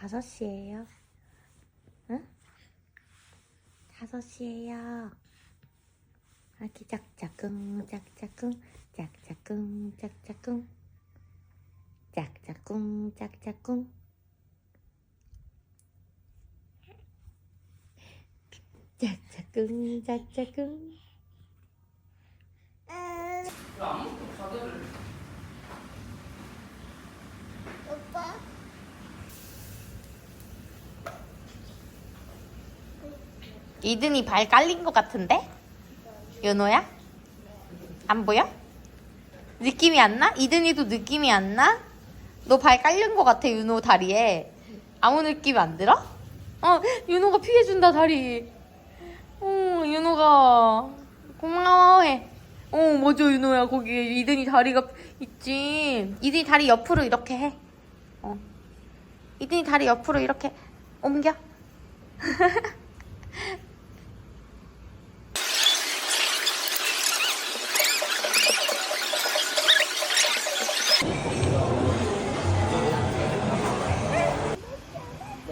5시에요? 응? 5시에요. 아기 짝짝꿍, 짝짝꿍, 짝짝꿍, 짝짝꿍. 짝짝꿍, 짝짝꿍. 짝짝꿍, 짝짝꿍. 짝짝꿍. 이든이 발 깔린 것 같은데? 연호야? 안 보여? 느낌이 안 나? 이든이도 느낌이 안 나? 너 발 깔린 것 같아 윤호 다리에 아무 느낌 안 들어? 어 윤호가 피해준다 다리 어 윤호가 고마워해 어 맞아 윤호야 거기 이든이 다리가 있지 이든이 다리 옆으로 이렇게 해 어. 이든이 다리 옆으로 이렇게 옮겨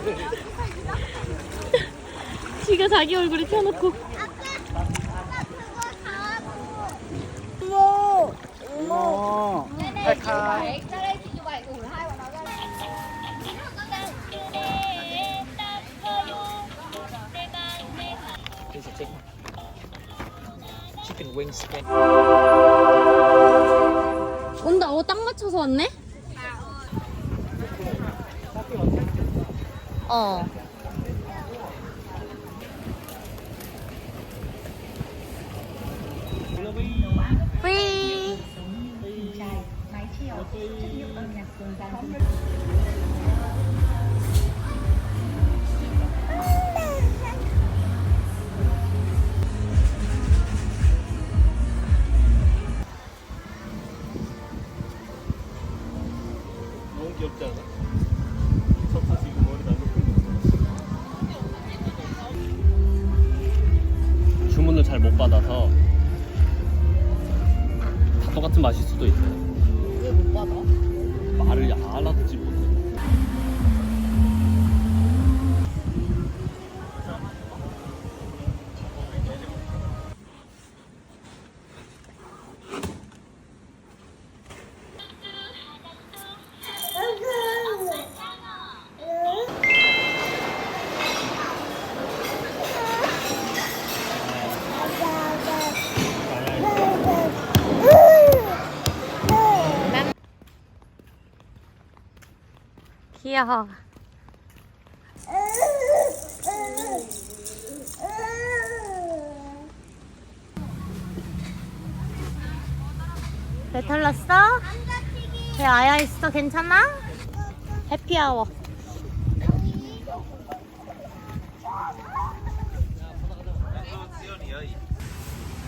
지가 자기 얼굴에 펴놓고. 음. 온다. 어딱 맞춰서 왔네? อ๋อฟรีใจไม้เที่ยวที่ยู่เอิญอยากสนใจ Стой. 귀여워. 배 털렸어? 배 아야 있어? 괜찮아? 해피아워.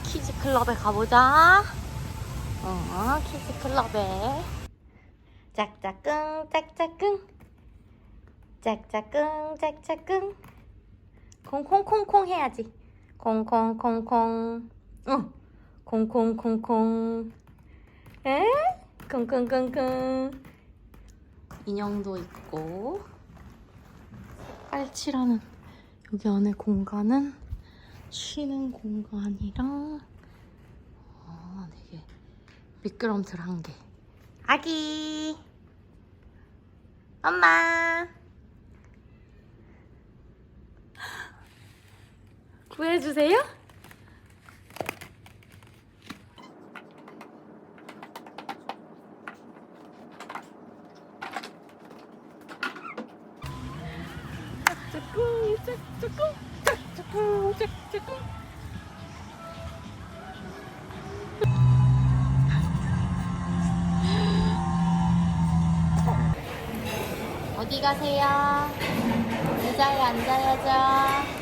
키즈 클럽에 가보자. 어 키즈 클럽에. 짝짝꿍 짝짝꿍 짝짝꿍 짝짝꿍. 콩콩콩콩 해야지. 콩콩콩콩. 어. 콩콩콩콩. 에? 콩콩콩콩. 인형도 있고. 빨치라는 여기 안에 공간은 쉬는 공간이랑 어, 되게 미끄럼틀한 게 아기. 엄마 구해주세요 짝짝꿍 가세요. 의자에 앉아야죠.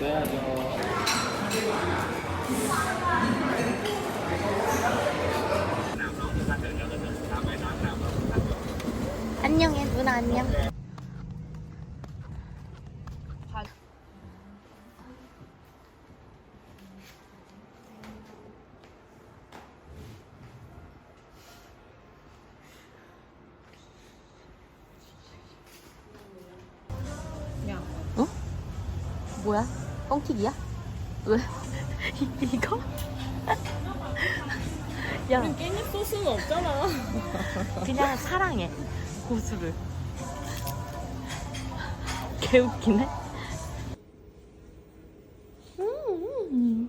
먹어야 뭐야? 뻥튀기야? 왜? 이- 이거? 야, 깻잎 소스는 없잖아. 그냥 사랑해 고수를. 개 웃기네. 음.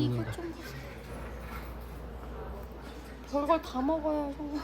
이거 좀 별걸 다 먹어요. 정말.